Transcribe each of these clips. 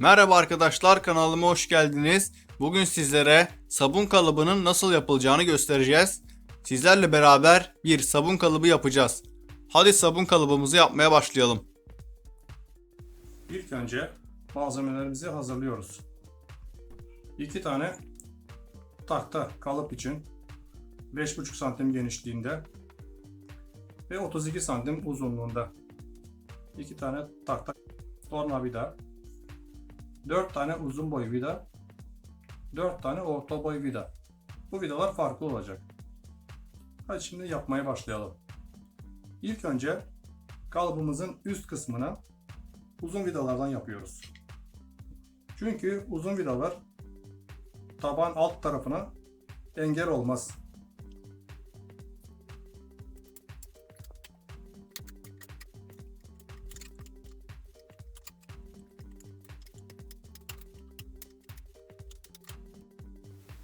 Merhaba arkadaşlar kanalıma hoş geldiniz. Bugün sizlere sabun kalıbının nasıl yapılacağını göstereceğiz. Sizlerle beraber bir sabun kalıbı yapacağız. Hadi sabun kalıbımızı yapmaya başlayalım. İlk önce malzemelerimizi hazırlıyoruz. 2 tane tahta kalıp için 5,5 santim genişliğinde ve 32 santim uzunluğunda 2 tane tahta tornavida 4 tane uzun boy vida 4 tane orta boy vida bu vidalar farklı olacak hadi şimdi yapmaya başlayalım İlk önce kalıbımızın üst kısmına uzun vidalardan yapıyoruz. Çünkü uzun vidalar taban alt tarafına engel olmaz.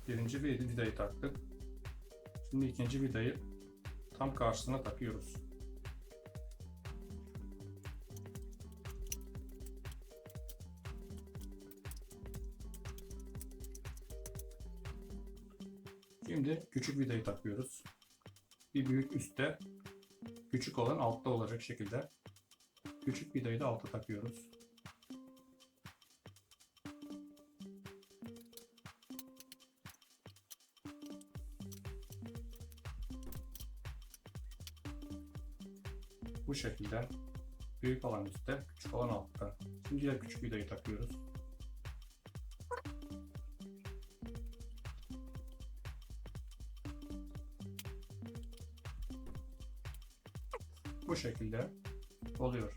Birinci vid- vidayı taktık. Şimdi ikinci vidayı tam karşısına takıyoruz. Şimdi küçük vidayı takıyoruz. Bir büyük üstte, küçük olan altta olacak şekilde. Küçük vidayı da alta takıyoruz. Bu şekilde büyük olan üstte, küçük olan altta. Şimdi diğer küçük vidayı takıyoruz. Bu şekilde oluyor.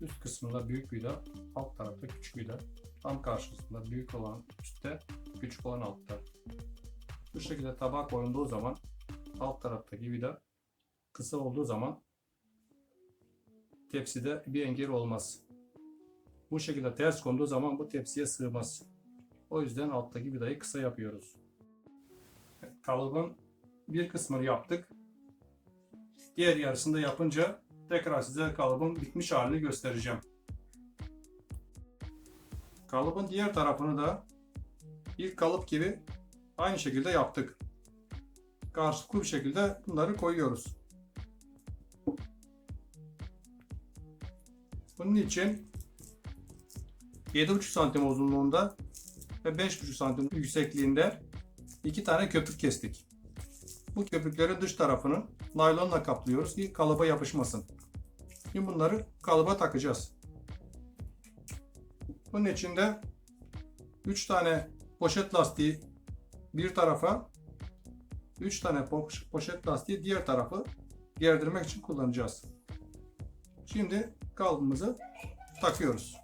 Üst kısmında büyük vida, alt tarafta küçük vida. Tam karşısında büyük olan üstte, küçük olan altta. Bu şekilde tabağa koyulduğu zaman alt taraftaki vida kısa olduğu zaman tepside bir engel olmaz. Bu şekilde ters konduğu zaman bu tepsiye sığmaz. O yüzden alttaki vidayı kısa yapıyoruz. Kalıbın bir kısmını yaptık. Diğer yarısını da yapınca tekrar size kalıbın bitmiş halini göstereceğim. Kalıbın diğer tarafını da ilk kalıp gibi aynı şekilde yaptık. Karşılıklı bir şekilde bunları koyuyoruz. Bunun için 7,5 santim uzunluğunda ve 5,5 santim yüksekliğinde iki tane köpük kestik. Bu köpüklerin dış tarafını naylonla kaplıyoruz ki kalıba yapışmasın. Şimdi bunları kalıba takacağız. Bunun için de 3 tane poşet lastiği bir tarafa 3 tane po- poşet lastiği diğer tarafı gerdirmek için kullanacağız. Şimdi kalıbımızı takıyoruz.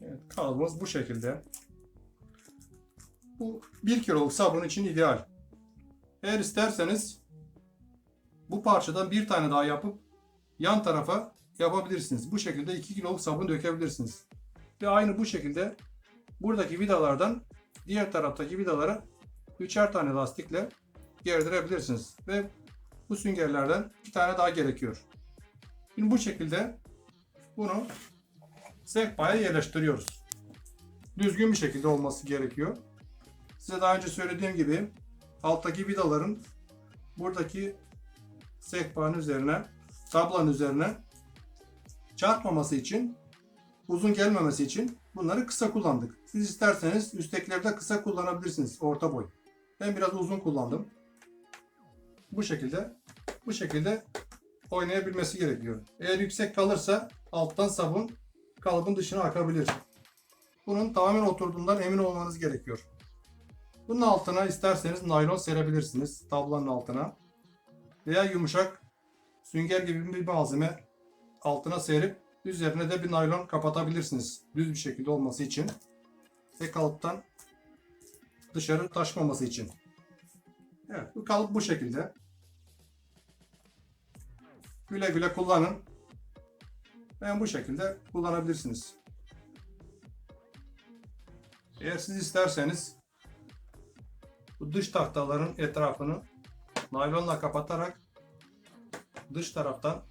Evet, kalıbımız bu şekilde. Bu 1 kiloluk sabun için ideal. Eğer isterseniz bu parçadan bir tane daha yapıp yan tarafa yapabilirsiniz. Bu şekilde 2 kiloluk sabun dökebilirsiniz. Ve aynı bu şekilde buradaki vidalardan diğer taraftaki vidalara üçer tane lastikle gerdirebilirsiniz. Ve bu süngerlerden bir tane daha gerekiyor. Şimdi bu şekilde bunu sehpaya yerleştiriyoruz. Düzgün bir şekilde olması gerekiyor. Size daha önce söylediğim gibi alttaki vidaların buradaki sehpanın üzerine, tablanın üzerine çarpmaması için, uzun gelmemesi için bunları kısa kullandık. Siz isterseniz üsttekileri kısa kullanabilirsiniz, orta boy. Ben biraz uzun kullandım. Bu şekilde, bu şekilde oynayabilmesi gerekiyor. Eğer yüksek kalırsa alttan sabun kalıbın dışına akabilir. Bunun tamamen oturduğundan emin olmanız gerekiyor. Bunun altına isterseniz naylon serebilirsiniz tablanın altına. Veya yumuşak sünger gibi bir malzeme altına serip üzerine de bir naylon kapatabilirsiniz. Düz bir şekilde olması için. Ve kalıptan dışarı taşmaması için. Evet, bu kalıp bu şekilde. Güle güle kullanın. Ben bu şekilde kullanabilirsiniz. Eğer siz isterseniz dış tahtaların etrafını naylonla kapatarak dış taraftan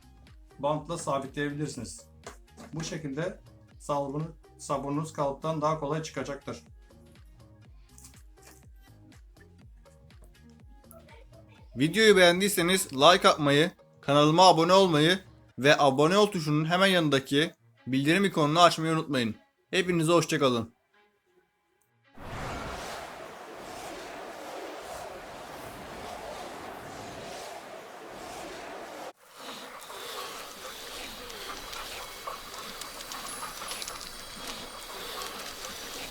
bantla sabitleyebilirsiniz. Bu şekilde sabun, sabununuz kalıptan daha kolay çıkacaktır. Videoyu beğendiyseniz like atmayı, kanalıma abone olmayı ve abone ol tuşunun hemen yanındaki bildirim ikonunu açmayı unutmayın. Hepinize hoşçakalın.